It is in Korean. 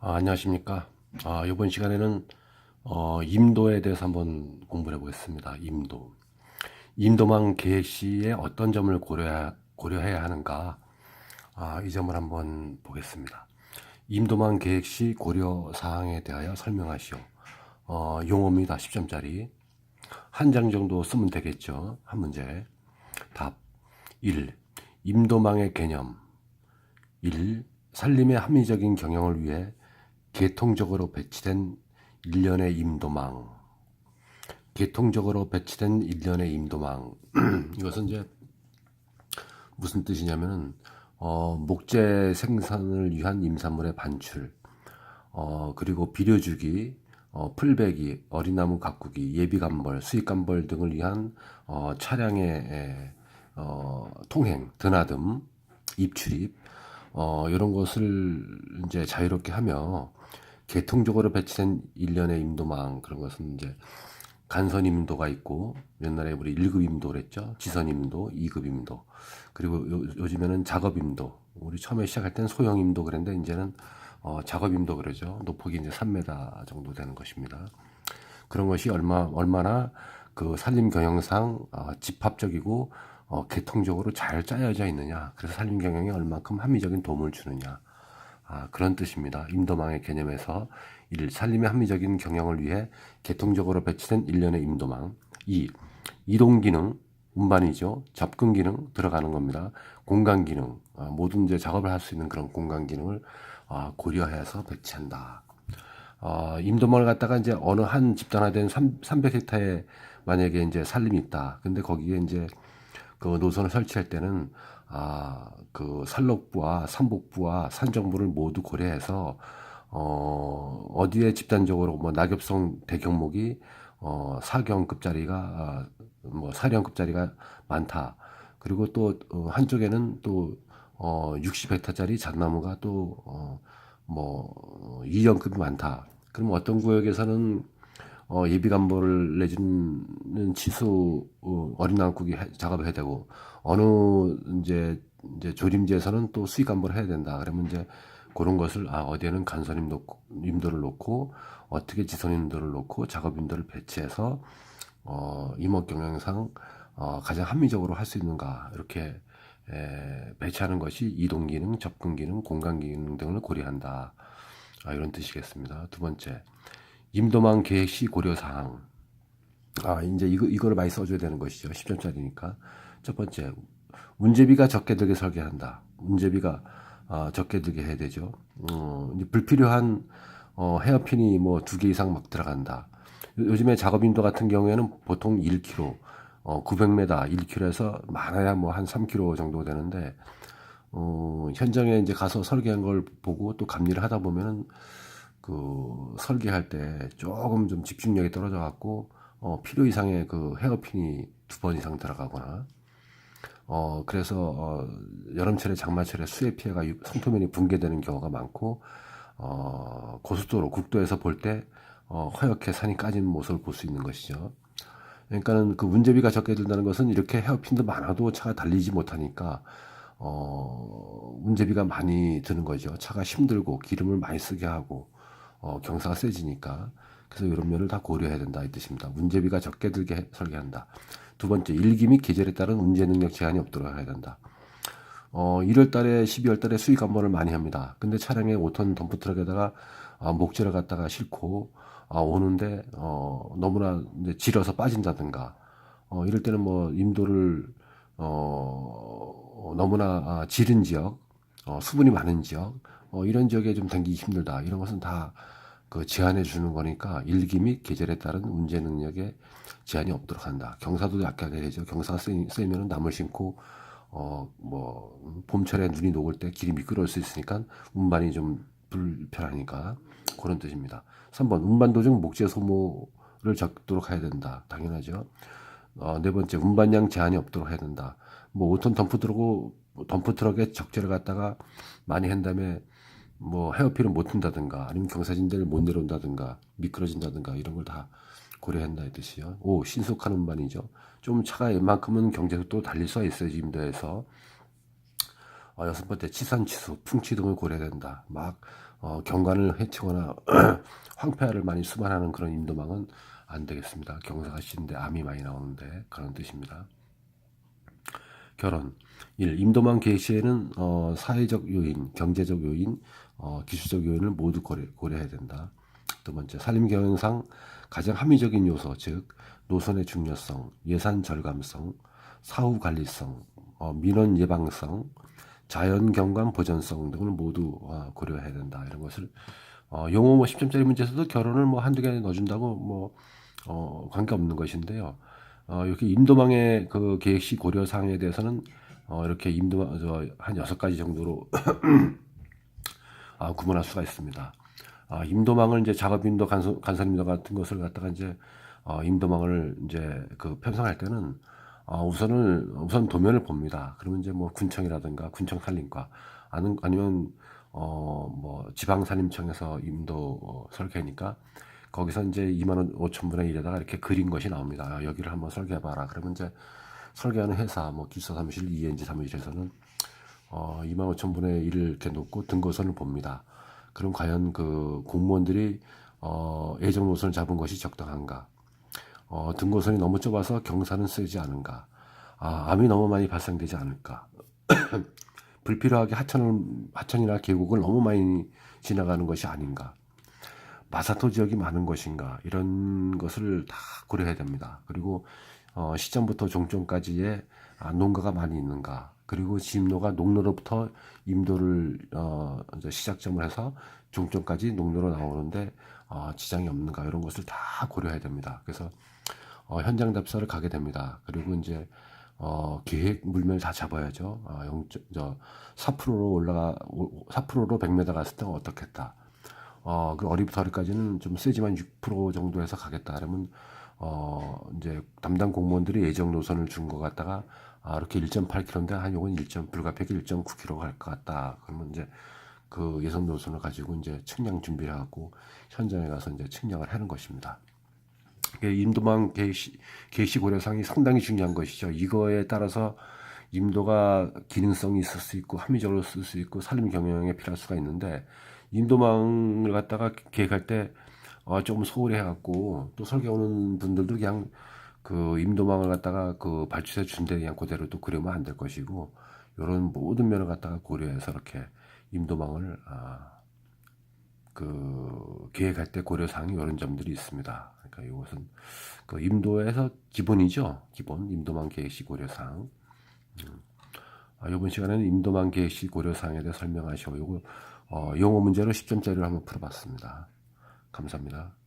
아, 안녕하십니까. 아, 이번 시간에는 어, 임도에 대해서 한번 공부를 해보겠습니다. 임도. 임도망 계획 시에 어떤 점을 고려해야, 고려해야 하는가. 아, 이 점을 한번 보겠습니다. 임도망 계획 시 고려 사항에 대하여 설명하시오. 어, 용어입니다. 10점짜리. 한 장 정도 쓰면 되겠죠. 한 문제. 답. 1. 임도망의 개념. 1. 산림의 합리적인 경영을 위해 계통적으로 배치된 일련의 임도망. 계통적으로 배치된 일련의 임도망. 이것은 이제 무슨 뜻이냐면은 어, 목재 생산을 위한 임산물의 반출, 어, 그리고 비료주기, 어, 풀베기, 어린나무 가꾸기, 예비감벌, 수익감벌 등을 위한 어, 차량의 에, 어, 통행, 드나듦, 입출입, 어, 이런 것을 이제 자유롭게 하며 계통적으로 배치된 일련의 임도망 그런 것은 이제 간선 임도가 있고 옛날에 우리 1급 임도 그랬죠. 지선 임도, 2급 임도. 그리고 요, 요즘에는 작업 임도. 우리 처음에 시작할 땐 소형 임도 그랬는데 이제는 어, 작업 임도 그러죠. 높이가 이제 3m 정도 되는 것입니다. 그런 것이 얼마 얼마나 그 산림 경영상 어, 집합적이고 어, 계통적으로 잘 짜여져 있느냐. 그래서 산림 경영에 얼마큼 합리적인 도움을 주느냐. 아, 그런 뜻입니다. 임도망의 개념에서 1. 산림의 합리적인 경영을 위해 계통적으로 배치된 일련의 임도망 2. 이동 기능, 운반이죠. 접근 기능 들어가는 겁니다. 공간 기능, 아, 모든 이제 작업을 할 수 있는 그런 공간 기능을 아, 고려해서 배치한다. 어, 임도망을 갖다가 이제 어느 한 집단화된 300헥타에 만약에 이제 산림이 있다. 근데 거기에 이제 그 노선을 설치할 때는 아, 그 산록부와 산복부와 산정부를 모두 고려해서 어, 어디에 집단적으로 뭐 낙엽성 대경목이 어, 사경급짜리가 아, 뭐 사령급짜리가 많다. 그리고 또 어, 한쪽에는 또 어, 60헥타짜리 잣나무가 또 어, 뭐 2연급이 많다. 그럼 어떤 구역에서는 어, 예비감보를 내주는 치수 어, 어린 나무국이 작업을 해야 되고 어느 이제 이제 조림지에서는 또 수익감보를 해야 된다. 그러면 이제 그런 것을 아 어디에는 간선임 놓고 임도를 놓고 어떻게 지선 임도를 놓고 작업 임도를 배치해서 어, 임업 경영상 어, 가장 합리적으로 할 수 있는가 이렇게 에, 배치하는 것이 이동 기능, 접근 기능, 공간 기능 등을 고려한다. 아, 이런 뜻이겠습니다. 두 번째, 임도망 계획 시 고려 사항. 아, 이제 이거 이거를 많이 써줘야 되는 것이죠. 10점짜리니까. 첫 번째, 운제비가 적게 들게 설계한다. 운제비가 어, 적게 들게 해야 되죠. 어, 이제 불필요한 어, 헤어핀이 뭐 두 개 이상 막 들어간다. 요- 요즘에 작업 인도 같은 경우에는 보통 1km, 어, 900m, 1km에서 많아야 뭐 한 3km 정도 되는데 어, 현장에 이제 가서 설계한 걸 보고 또 감리를 하다 보면은 그 설계할 때 조금 좀 집중력이 떨어져 갖고 어, 필요 이상의 그 헤어핀이 두 번 이상 들어가거나 어, 그래서, 어, 여름철에 장마철에 수해 피해가 유- 성토면이 붕괴되는 경우가 많고, 어, 고속도로, 국도에서 볼 때, 어, 허옇게 산이 까진 모습을 볼 수 있는 것이죠. 그러니까는 그 운제비가 적게 들다는 것은 이렇게 헤어핀도 많아도 차가 달리지 못하니까, 어, 운제비가 많이 드는 거죠. 차가 힘들고 기름을 많이 쓰게 하고, 어, 경사가 세지니까. 그래서 이런 면을 다 고려해야 된다 이 뜻입니다. 운제비가 적게 들게 해- 설계한다. 두 번째, 일기 및 계절에 따른 운제 능력 제한이 없도록 해야 된다. 어, 1월 달에, 12월 달에 수익 감본을 많이 합니다. 근데 차량에 5톤 덤프트럭에다가 아, 목재를 갖다가 싣고 아, 오는데 어, 너무나 이제 질어서 빠진다든가 어, 이럴 때는 뭐 임도를 어, 너무나 아, 지른 지역, 어, 수분이 많은 지역, 어, 이런 지역에 좀 당기기 힘들다. 이런 것은 다 그 제한해 주는 거니까 일기 및 계절에 따른 운제 능력에 제한이 없도록 한다. 경사도 약하게 되죠. 경사가 세, 세면은 나물 심고 어 뭐 봄철에 눈이 녹을 때 길이 미끄러울 수 있으니까 운반이 좀 불편하니까 그런 뜻입니다. 3번 운반 도중 목재 소모를 적도록 해야 된다. 당연하죠. 어, 네 번째 운반량 제한이 없도록 해야 된다. 뭐 5톤 덤프 트럭 고 덤프 트럭에 적재를 갖다가 많이 한 다음에 뭐 헤어필을 못 튼다든가 아니면 경사진대를 못 내려온다든가 미끄러진다든가 이런 걸 다 고려한다 이 뜻이요. 오 신속한 운반이죠. 좀 차가 웬만큼은 경제속도 달릴 수가 있어요 임도에서. 어, 여섯 번째 치산 치수 풍치 등을 고려해야 된다. 막 어, 경관을 해치거나 황폐화를 많이 수반하는 그런 인도망은 안 되겠습니다. 경사가 싫은데 암이 많이 나오는데 그런 뜻입니다. 결혼 1. 임도망 계획 시에는 어, 사회적 요인, 경제적 요인, 어, 기술적 요인을 모두 고려, 고려 해야 된다. 두 번째, 산림 경영상 가장 합리적인 요소, 즉 노선의 중요성, 예산 절감성, 사후 관리성, 어, 민원 예방성, 자연 경관 보전성 등을 모두 어, 고려해야 된다. 이런 것을 어, 용어 뭐 10점짜리 문제에서도 결혼을 뭐 한두 개 넣어준다고 뭐 어, 관계 없는 것인데요. 어, 이렇게 임도망의 그 계획시 고려 사항에 대해서는 어, 이렇게 임도망 저한 여섯 가지 정도로 아, 구분할 수가 있습니다. 아, 임도망을 이제 작업인도 간선, 간선인도 같은 것을 갖다가 이제 어, 임도망을 이제 그 편성할 때는 어, 우선은 우선 도면을 봅니다. 그러면 이제 뭐 군청이라든가 군청 산림과 아는 아니면 어 뭐 지방 산림청에서 임도 어, 설계니까 거기서 이제 2만 5천 분의 1에다가 이렇게 그린 것이 나옵니다. 아, 여기를 한번 설계해봐라. 그러면 이제 설계하는 회사, 뭐 기초 사무실, ENG 사무실에서는 어, 2만 5천 분의 1을 이렇게 놓고 등고선을 봅니다. 그럼 과연 그 공무원들이 어, 예정 노선을 잡은 것이 적당한가? 어, 등고선이 너무 좁아서 경사는 쓰지 않은가? 아, 암이 너무 많이 발생되지 않을까? 불필요하게 하천을, 하천이나 계곡을 너무 많이 지나가는 것이 아닌가? 마사토 지역이 많은 것인가? 이런 것을 다 고려해야 됩니다. 그리고 어, 시점부터 종점까지의 아, 농가가 많이 있는가? 그리고 진로가 농로로부터 임도를 어, 시작점을 해서 종점까지 농로로 나오는데 어, 지장이 없는가? 이런 것을 다 고려해야 됩니다. 그래서 어, 현장 답사를 가게 됩니다. 그리고 이제 어, 계획 물면을 다 잡아야죠. 아, 0, 저 4%로 올라가 4%로 100m 갔을 때는 어떻겠다. 어, 그 어리부터 어리까지는 좀 세지만 6% 정도에서 가겠다. 그러면 어, 이제 담당 공무원들이 예정 노선을 준 것 같다가 아, 이렇게 1.8km인데 한 요건 1. 불가피하게 1.9km 갈 것 같다. 그러면 이제 그 예정 노선을 가지고 이제 측량 준비를 하고 현장에 가서 이제 측량을 하는 것입니다. 임도망 계시, 계시 고려상이 상당히 중요한 것이죠. 이거에 따라서 임도가 기능성이 있을 수 있고 합리적으로 쓸 수 있고 산림 경영에 필요할 수가 있는데 임도망을 갖다가 계획할 때 어, 조금 소홀히 해갖고 또 설계 오는 분들도 그냥 그 임도망을 갖다가 그 발주세 준대 그냥 그대로 또 그려면 안 될 것이고 이런 모든 면을 갖다가 고려해서 이렇게 임도망을 아, 그 계획할 때 고려사항이 이런 점들이 있습니다. 그러니까 이것은 그 임도에서 기본이죠. 기본 임도망 계획시 고려사항. 음. 아, 이번 시간에는 임도망 계획시 고려사항에 대해 설명하시고 요거 어, 용어 문제로 10점짜리를 한번 풀어봤습니다. 감사합니다.